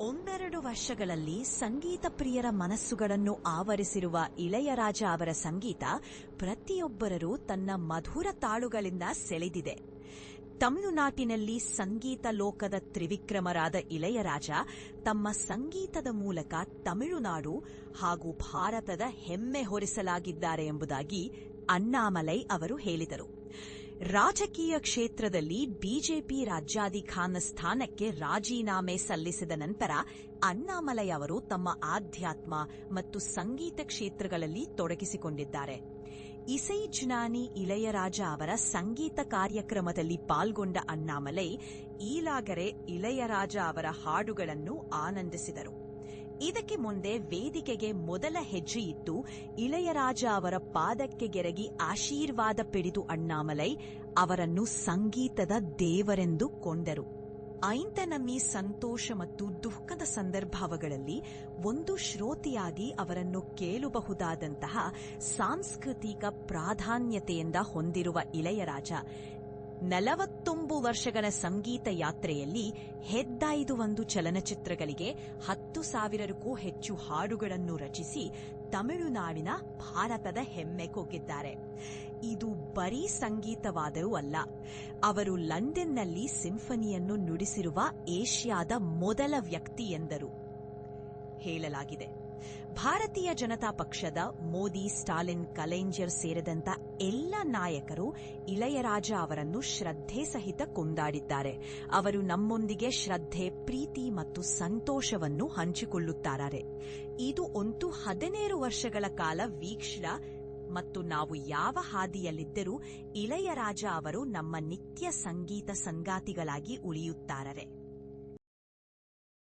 ಒಂದೆರಡು ವರ್ಷಗಳಲ್ಲಿ ಸಂಗೀತ ಪ್ರಿಯರ ಮನಸ್ಸುಗಳನ್ನು ಆವರಿಸಿರುವ ಇಳೆಯರಾಜ ಅವರ ಸಂಗೀತ ಪ್ರತಿಯೊಬ್ಬರೂ ತನ್ನ ಮಧುರ ತಾಳುಗಳಿಂದ ಸೆಳೆದಿದೆ. ತಮಿಳುನಾಟಿನಲ್ಲಿ ಸಂಗೀತ ಲೋಕದ ತ್ರಿವಿಕ್ರಮರಾದ ಇಳೆಯರಾಜ ತಮ್ಮ ಸಂಗೀತದ ಮೂಲಕ ತಮಿಳುನಾಡು ಹಾಗೂ ಭಾರತದ ಹೆಮ್ಮೆ ಹೊರಿಸಲಾಗಿದ್ದಾರೆ ಎಂಬುದಾಗಿ ಅಣ್ಣಾಮಲೈ ಅವರು ಹೇಳಿದರು. ರಾಜಕೀಯ ಕ್ಷೇತ್ರದಲ್ಲಿ ಬಿಜೆಪಿ ರಾಜ್ಯಾಧಿಕಾನ ಸ್ಥಾನಕ್ಕೆ ರಾಜೀನಾಮೆ ಸಲ್ಲಿಸಿದ ನಂತರ ಅಣ್ಣಾಮಲೈ ಅವರು ತಮ್ಮ ಆಧ್ಯಾತ್ಮ ಮತ್ತು ಸಂಗೀತ ಕ್ಷೇತ್ರಗಳಲ್ಲಿ ತೊಡಗಿಸಿಕೊಂಡಿದ್ದಾರೆ. ಇಸೈ ಜ್ಞಾನಿ ಇಳೆಯರಾಜ ಅವರ ಸಂಗೀತ ಕಾರ್ಯಕ್ರಮದಲ್ಲಿ ಪಾಲ್ಗೊಂಡ ಅಣ್ಣಾಮಲೈ, ಈಲಾಗರೆ ಇಳೆಯರಾಜ ಅವರ ಹಾಡುಗಳನ್ನು ಆನಂದಿಸಿದರು. ಇದಕ್ಕೆ ಮುಂದೆ ವೇದಿಕೆಗೆ ಮೊದಲ ಹೆಜ್ಜೆ ಇತ್ತು ಇಳೆಯರಾಜ ಅವರ ಪಾದಕ್ಕೆ ಗೆರಗಿ ಆಶೀರ್ವಾದ ಪಿಡಿದು ಅಣ್ಣಾಮಲೈ ಅವರನ್ನು ಸಂಗೀತದ ದೇವರೆಂದು ಕೊಂಡರು. ಐಂತನಮ್ಮಿ ಸಂತೋಷ ಮತ್ತು ದುಃಖದ ಸಂದರ್ಭಗಳಲ್ಲಿ ಒಂದು ಶ್ರೋತಿಯಾಗಿ ಅವರನ್ನು ಕೇಳಬಹುದಾದಂತಹ ಸಾಂಸ್ಕೃತಿಕ ಪ್ರಾಧಾನ್ಯತೆಯಿಂದ ಹೊಂದಿರುವ ಇಳೆಯರಾಜ ನಲವತ್ತೊಂಬು ವರ್ಷಗಳ ಸಂಗೀತ ಯಾತ್ರೆಯಲ್ಲಿ ಹೆದ್ದಾಯ್ದು ಒಂದು ಚಲನಚಿತ್ರಗಳಿಗೆ ಹತ್ತು ಸಾವಿರಕ್ಕೂ ಹೆಚ್ಚು ಹಾಡುಗಳನ್ನು ರಚಿಸಿ ತಮಿಳುನಾಡಿನ ಭಾರತದ ಹೆಮ್ಮೆ ಕೊಗ್ಗಿದ್ದಾರೆ ಇದು ಬರೀ ಸಂಗೀತವಾದರೂ ಅಲ್ಲ, ಅವರು ಲಂಡನ್ನಲ್ಲಿ ಸಿಂಫನಿಯನ್ನು ನುಡಿಸಿರುವ ಏಷ್ಯಾದ ಮೊದಲ ವ್ಯಕ್ತಿ ಎಂದರು. ಹೇಳಲಾಗಿದೆ. ಭಾರತೀಯ ಜನತಾ ಪಕ್ಷದ ಮೋದಿ, ಸ್ಟಾಲಿನ್, ಕಲೆಂಜರ್ ಸೇರಿದಂತ ಎಲ್ಲ ನಾಯಕರು ಇಳೆಯರಾಜ ಅವರನ್ನು ಶ್ರದ್ಧೆ ಸಹಿತ ಕೊಂದಾಡಿದ್ದಾರೆ. ಅವರು ನಮ್ಮೊಂದಿಗೆ ಶ್ರದ್ಧೆ, ಪ್ರೀತಿ ಮತ್ತು ಸಂತೋಷವನ್ನು ಹಂಚಿಕೊಳ್ಳುತ್ತಾರೆ ಇದು ಒಂದು ಹದಿನೇಳು ವರ್ಷಗಳ ಕಾಲ ವೀಕ್ಷಣ ಮತ್ತು ನಾವು ಯಾವ ಹಾದಿಯಲ್ಲಿದ್ದರೂ ಇಳೆಯರಾಜ ಅವರು ನಮ್ಮ ನಿತ್ಯ ಸಂಗೀತ ಸಂಗಾತಿಗಳಾಗಿ ಉಳಿಯುತ್ತಾರೆ